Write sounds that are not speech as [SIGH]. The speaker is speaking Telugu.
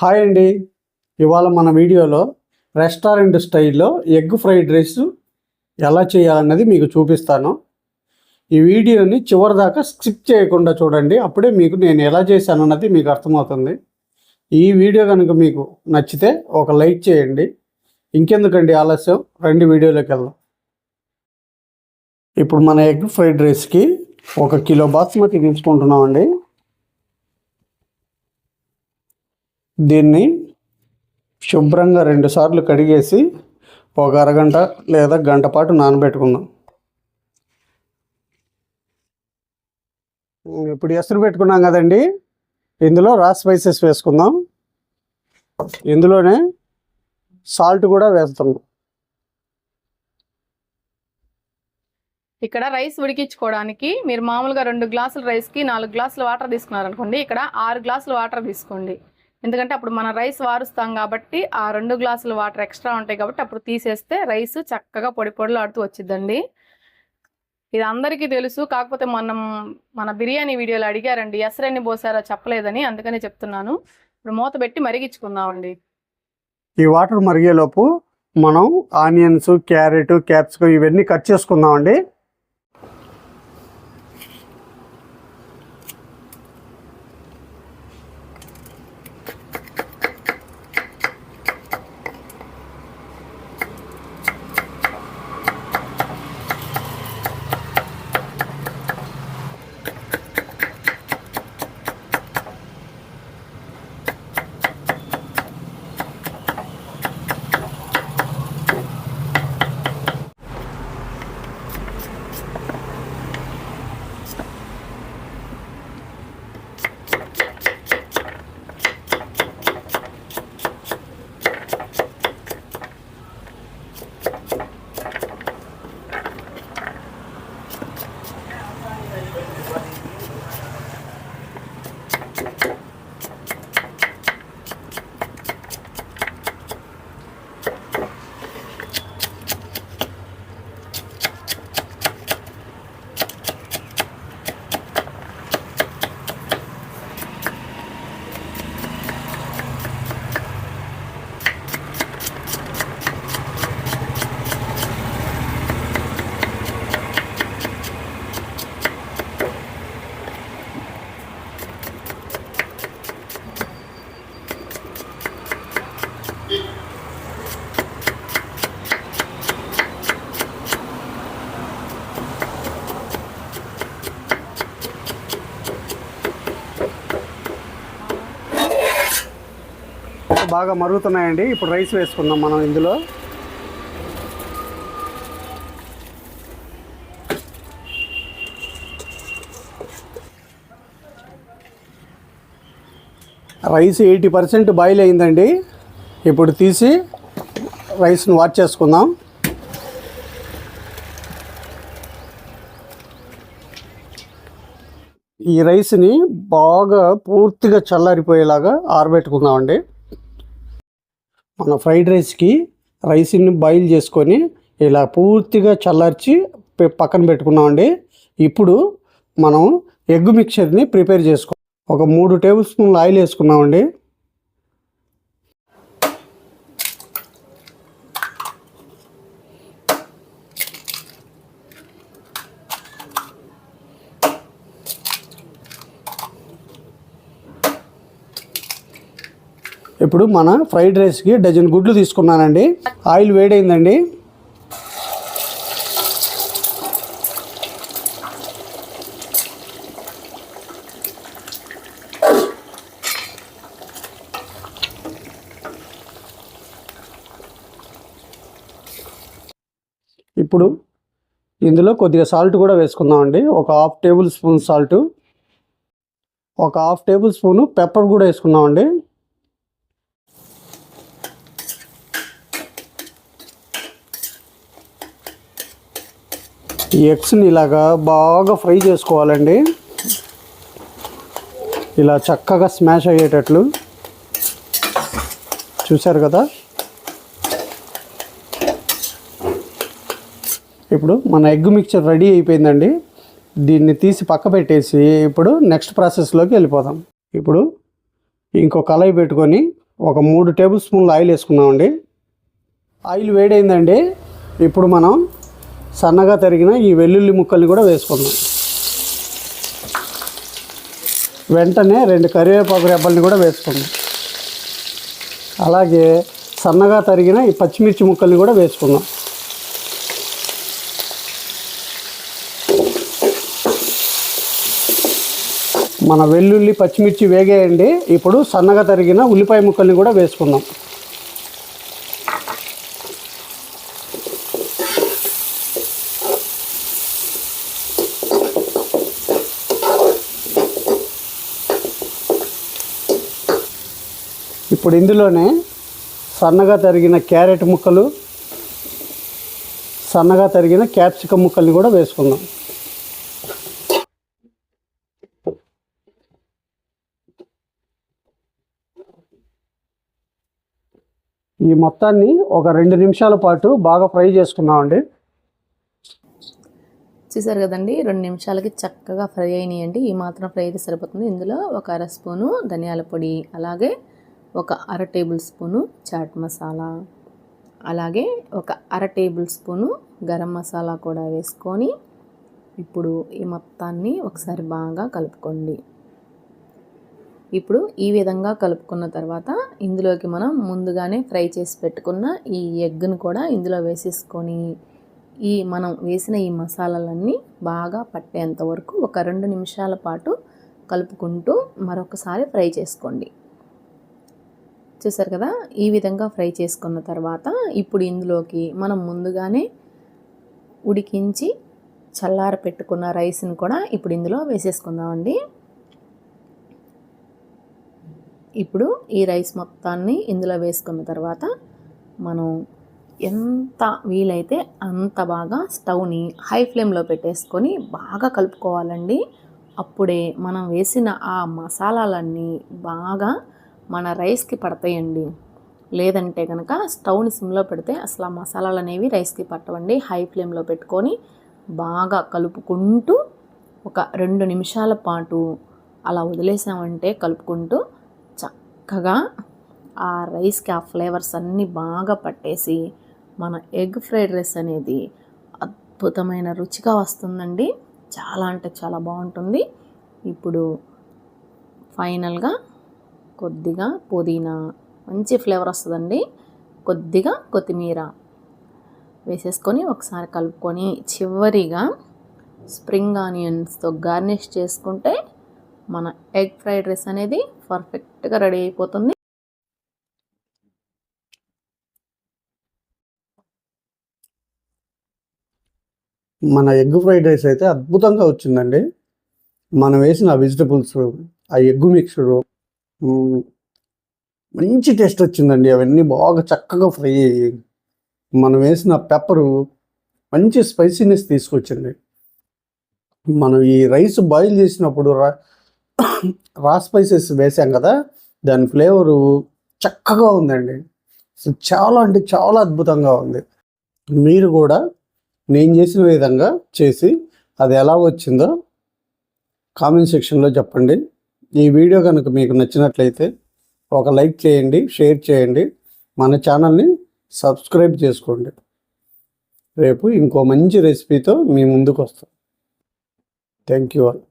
హాయ్ అండి. ఇవాళ మన వీడియోలో రెస్టారెంట్ స్టైల్లో ఎగ్ ఫ్రైడ్ రైస్ ఎలా చేయాలన్నది మీకు చూపిస్తాను. ఈ వీడియోని చివరి దాకా స్కిప్ చేయకుండా చూడండి. అప్పుడే మీకు నేను ఎలా చేశాను అన్నది మీకు అర్థమవుతుంది. ఈ వీడియో కనుక మీకు నచ్చితే ఒక లైక్ చేయండి. ఇంకెందుకండి ఆలస్యం? రెండు వీడియోలోకి వెళ్దాం. ఇప్పుడు మన ఎగ్ ఫ్రైడ్ రైస్కి ఒక కిలో బాస్మతి తీసుకుంటున్నామండి. దీన్ని శుభ్రంగా రెండు సార్లు కడిగేసి ఒక అరగంట లేదా గంట పాటు నానబెట్టుకుందాం. ఇప్పుడు ఎసురు పెట్టుకున్నాం కదండి. ఇందులో రా స్పైసెస్ వేసుకుందాం. ఇందులోనే సాల్ట్ కూడా వేస్తున్నాం ఇక్కడ రైస్ ఉడికించుకోవడానికి మీరు మామూలుగా రెండు గ్లాసుల రైస్కి నాలుగు గ్లాసుల వాటర్ తీసుకున్నారనుకోండి ఇక్కడ ఆరు గ్లాసుల వాటర్ తీసుకోండి. ఎందుకంటే అప్పుడు మన రైస్ వారుస్తాం కాబట్టి ఆ రెండు గ్లాసులు వాటర్ ఎక్స్ట్రా ఉంటాయి కాబట్టి అప్పుడు తీసేస్తే రైస్ చక్కగా పొడి పొడిలాడుతూ వచ్చిందండి ఇది అందరికీ తెలుసు. కాకపోతే మనం మన బిర్యానీ వీడియోలో అడిగారండి ఎసరెన్ని పోసారా చెప్పలేదని అందుకనే చెప్తున్నాను. ఇప్పుడు మూత పెట్టి మరిగించుకుందామండి. ఈ వాటర్ మరిగేలోపు మనం ఆనియన్స్ క్యారెట్ క్యాప్సికం ఇవన్నీ కట్ చేసుకుందామండి. బాగా మరుగుతున్నాయండి. ఇప్పుడు రైస్ వేసుకుందాం మనం ఇందులో. రైస్ ఎయిటీ పర్సెంట్ బాయిల్ అయిందండి. ఇప్పుడు తీసి రైస్ని వాచ్ చేసుకుందాం. ఈ రైస్ని బాగా పూర్తిగా చల్లారిపోయేలాగా ఆరబెట్టుకుందామండి. మన ఫ్రైడ్ రైస్కి రైస్ని బాయిల్ చేసుకొని ఇలా పూర్తిగా చల్లార్చి పక్కన పెట్టుకున్నామండి. ఇప్పుడు మనం ఎగ్ మిక్చర్ని ప్రిపేర్ చేసుకో ఒక మూడు టేబుల్ స్పూన్లు ఆయిల్ వేసుకున్నామండి. ఇప్పుడు మన ఫ్రైడ్ రైస్కి డజన్ గుడ్లు తీసుకున్నానండి. ఆయిల్ వేడైందండి. ఇప్పుడు ఇందులో కొద్దిగా సాల్ట్ కూడా వేసుకుందామండి. ఒక హాఫ్ టేబుల్ స్పూన్ సాల్ట్. ఒక హాఫ్ టేబుల్ స్పూను పెప్పర్ కూడా వేసుకుందామండి. ఎగ్స్ని ఇలాగా బాగా ఫ్రై చేసుకోవాలండి. ఇలా చక్కగా స్మాష్ అయ్యేటట్లు. చూశారు కదా? ఇప్పుడు మన ఎగ్ మిక్చర్ రెడీ అయిపోయిందండి. దీన్ని తీసి పక్క పెట్టేసి ఇప్పుడు నెక్స్ట్ ప్రాసెస్లోకి వెళ్ళిపోదాం. ఇప్పుడు ఇంకో కళాయి పెట్టుకొని ఒక మూడు టేబుల్ స్పూన్లు ఆయిల్ వేసుకున్నామండి. ఆయిల్ వేడైందండి. ఇప్పుడు మనం సన్నగా తరిగిన ఈ వెల్లుల్లి ముక్కల్ని కూడా వేసుకుందాం. వెంటనే రెండు కరివేపాకు రెబ్బల్ని కూడా వేసుకుందాం. అలాగే సన్నగా తరిగిన ఈ పచ్చిమిర్చి ముక్కల్ని కూడా వేసుకుందాం. మన వెల్లుల్లి పచ్చిమిర్చి వేగేయండి. ఇప్పుడు సన్నగా తరిగిన ఉల్లిపాయ ముక్కల్ని కూడా వేసుకుందాం. ఇప్పుడు ఇందులోనే సన్నగా తరిగిన క్యారెట్ ముక్కలు సన్నగా తరిగిన క్యాప్సికం ముక్కల్ని కూడా వేసుకుందాం. ఈ మొత్తాన్ని ఒక రెండు నిమిషాల పాటు బాగా ఫ్రై చేసుకున్నామండి. చూసారు కదండి రెండు నిమిషాలకి చక్కగా ఫ్రై అయినాయండి. ఈ మాత్రం ఫ్రై అయితే సరిపోతుంది. ఇందులో ఒక అర స్పూను ధనియాల పొడి అలాగే ఒక అర టేబుల్ స్పూను చాట్ మసాలా అలాగే ఒక అర టేబుల్ స్పూను గరం మసాలా కూడా వేసుకొని ఇప్పుడు ఈ మొత్తాన్ని ఒకసారి బాగా కలుపుకోండి. ఇప్పుడు ఈ విధంగా కలుపుకున్న తర్వాత ఇందులోకి మనం ముందుగానే ఫ్రై చేసి పెట్టుకున్న ఈ ఎగ్ను కూడా ఇందులో వేసేసుకొని ఈ మనం వేసిన ఈ మసాలాలన్నీ బాగా పట్టేంత వరకు ఒక రెండు నిమిషాల పాటు కలుపుకుంటూ మరొకసారి ఫ్రై చేసుకోండి. చూసారు కదా? ఈ విధంగా ఫ్రై చేసుకున్న తర్వాత ఇప్పుడు ఇందులోకి మనం ముందుగానే ఉడికించి చల్లార పెట్టుకున్న రైస్ని కూడా ఇప్పుడు ఇందులో వేసేసుకుందామండి. ఇప్పుడు ఈ రైస్ మొత్తాన్ని ఇందులో వేసుకున్న తర్వాత మనం ఎంత వీలైతే అంత బాగా స్టవ్ని హై ఫ్లేమ్లో పెట్టేసుకొని బాగా కలుపుకోవాలండి. అప్పుడే మనం వేసిన ఆ మసాలాలన్నీ బాగా మన రైస్కి పడతాయండి. లేదంటే కనుక స్టవ్ని సిమ్లో పెడితే అసలు ఆ మసాలాలు అనేవి రైస్కి పట్టవండి. హై ఫ్లేమ్లో పెట్టుకొని బాగా కలుపుకుంటూ ఒక రెండు నిమిషాల పాటు అలా వదిలేసామంటే కలుపుకుంటూ చక్కగా ఆ రైస్కి ఆ ఫ్లేవర్స్ అన్నీ బాగా పట్టేసి మన ఎగ్ ఫ్రైడ్ రైస్ అనేది అద్భుతమైన రుచిగా వస్తుందండి. చాలా అంటే చాలా బాగుంటుంది. ఇప్పుడు ఫైనల్గా కొద్దిగా పుదీనా. మంచి ఫ్లేవర్ వస్తుందండి. కొద్దిగా కొత్తిమీర వేసేసుకొని ఒకసారి కలుపుకొని చివరిగా స్ప్రింగ్ ఆనియన్స్తో గార్నిష్ చేసుకుంటే మన ఎగ్ ఫ్రైడ్ రైస్ అనేది పర్ఫెక్ట్గా రెడీ అయిపోతుంది. మన ఎగ్ ఫ్రైడ్ రైస్ అయితే అద్భుతంగా వచ్చిందండి. మనం వేసిన వెజిటబుల్స్ ఆ ఎగ్ మిక్స్డ్ మంచి టేస్ట్ వచ్చిందండి. అవన్నీ బాగా చక్కగా ఫ్రై అయ్యి మనం వేసిన పెప్పరు మంచి స్పైసీనెస్ తీసుకొచ్చింది. మనం ఈ రైస్ బాయిల్ చేసినప్పుడు రా [COUGHS] రా స్పైసెస్ వేసాం కదా దాని ఫ్లేవరు చక్కగా ఉందండి. చాలా అంటే చాలా అద్భుతంగా ఉంది. మీరు కూడా నేను చేసిన విధంగా చేసి అది ఎలా వచ్చిందో కామెంట్ సెక్షన్లో చెప్పండి. ఈ వీడియో కనుక మీకు నచ్చినట్లయితే ఒక లైక్ చేయండి షేర్ చేయండి. మన ఛానల్ని సబ్స్క్రైబ్ చేసుకోండి. రేపు ఇంకో మంచి రెసిపీతో మీ ముందుకు వస్తాం. Thank you all.